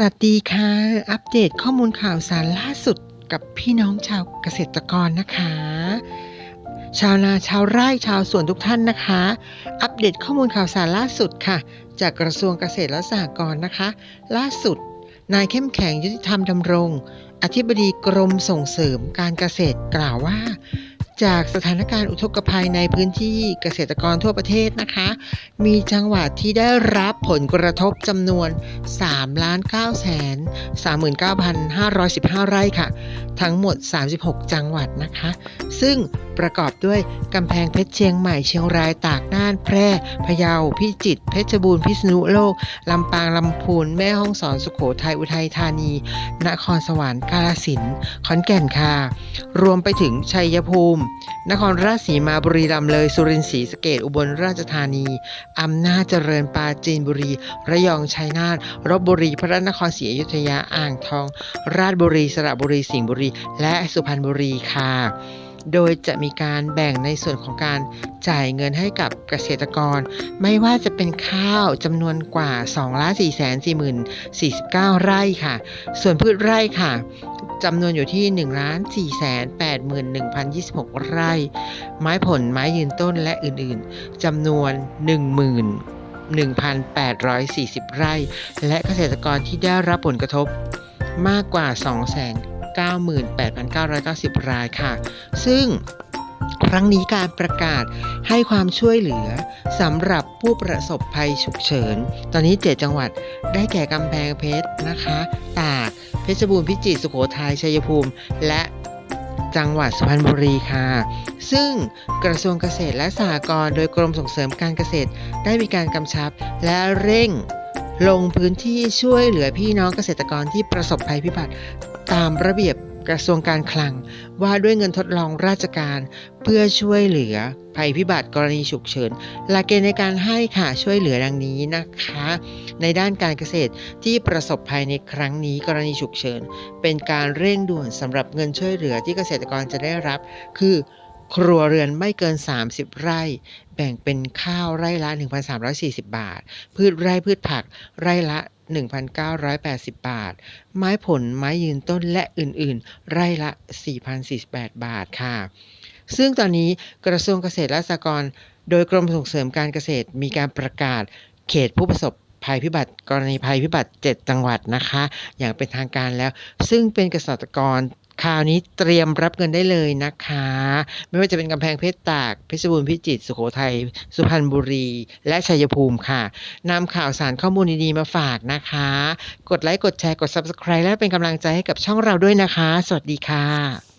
สวัสดีค่ะ อัปเดตข้อมูลข่าวสารล่าสุดกับพี่น้องชาวเกษตรกรนะคะ ชาวนาชาวไร่ชาวสวนทุกท่านนะคะ อัปเดตข้อมูลข่าวสารล่าสุดค่ะ จากกระทรวงเกษตรและสหกรณ์นะคะ ล่าสุด นายเข้มแข็งยุติธรรมดำรง อธิบดีกรมส่งเสริมการเกษตรกล่าวว่า จากสถานการณ์อุทกภัยในพื้นที่เกษตรกรทั่วประเทศนะคะ มีจังหวัดที่ได้รับผลกระทบจำนวน3ล้าน9แสน39,515 ไร่ค่ะ ทั้งหมด 36 จังหวัดนะคะ ซึ่ง ประกอบด้วยกำแพงเพชรเชียงใหม่เชียงรายตากน่านแพร่พะเยาพิจิตรเพชรบูรณ์พิษณุโลกลำปางลำพูนแม่ฮ่องสอนสุขโขทัยอุทัยธานี นครสวรรค์กาฬสินธุ์ขอนแก่นค่ะ รวมไปถึงชัยภูมิ นครราชสีมาบุรีรัมย์เลยสุรินทร์ศรีสะเกดอุบลราชธานีอำนาจเจริญปราจีนบุรี ระยองชัยนาทลบบุรีพระนครศรีอยุธยาอ่างทอง ราชบุรีสระบุรีสิงห์บุรี และสุพรรณบุรีค่ะ โดยจะมีการแบ่งในส่วนของการจ่ายเงินให้กับเกษตรกร ไม่ว่าจะเป็นข้าวจำนวนกว่า2ล้าน4 4 4 49 ไร่ค่ะ ส่วนพืชไร่ค่ะจำนวนอยู่ที่ 1 ล้าน4 8 1 1 0 26 ไร่ ไม้ผลไม้ยืนต้นและอื่นๆจำนวน 10,1840 ไร่ และเกษตรกรที่ได้รับผลกระทบมากกว่า 98,990 รายค่ะ ซึ่งครั้งนี้การประกาศให้ความช่วยเหลือสำหรับผู้ประสบภัยฉุกเฉิน ตอนนี้ 7 จังหวัดได้แก่กำแพงเพชรนะคะ ตาก เพชรบูรณ์พิจิตรสุโขทัยชัยภูมิ และจังหวัดสุพรรณบุรีค่ะ ซึ่งกระทรวงเกษตรและสหกรณ์โดยกรมส่งเสริมการเกษตรได้มีการกำชับและเร่ง ลงพื้นที่ช่วยเหลือพี่น้องเกษตรกรที่ประสบภัยพิบัติ ตามระเบียบกระทรวงการคลัง ว่าด้วยเงินทดลองราชการ เพื่อช่วยเหลือภัยพิบัติกรณีฉุกเฉินหลักเกณฑ์ในการให้ค่ะช่วยเหลือดังนี้นะคะ ในด้านการเกษตรที่ประสบภัยในครั้งนี้กรณีฉุกเฉินเป็นการเร่งด่วนสำหรับเงินช่วยเหลือที่เกษตรกรจะได้รับ คือ ครัวเรือนไม่เกิน 30 ไร่ แบ่งเป็นข้าวไร่ละ 1,340 บาท พืชไร่พืชผักไร่ละ 1,980 บาท ไม้ผลไม้ยืนต้นและอื่นๆ ไร่ละ 4,048 บาทค่ะ ซึ่งตอนนี้กระทรวงเกษตรและสหกรณ์โดยกรมส่งเสริมการเกษตรมีการประกาศเขตผู้ประสบภัยพิบัติกรณีภัยพิบัติ 7 จังหวัดนะคะ อย่างเป็นทางการแล้ว ซึ่งเป็นเกษตรกร คราวนี้เตรียมรับเงินได้เลยนะคะ ไม่ว่าจะเป็นกำแพงเพชรตาก เพชรบูรณ์พิจิตรสุโขทัย สุพรรณบุรี และชัยภูมิค่ะนำข่าวสารข้อมูลดีๆมาฝากนะคะ กดไลค์ กดแชร์ กด Subscribe และเป็นกำลังใจให้กับช่องเราด้วยนะคะ สวัสดีค่ะ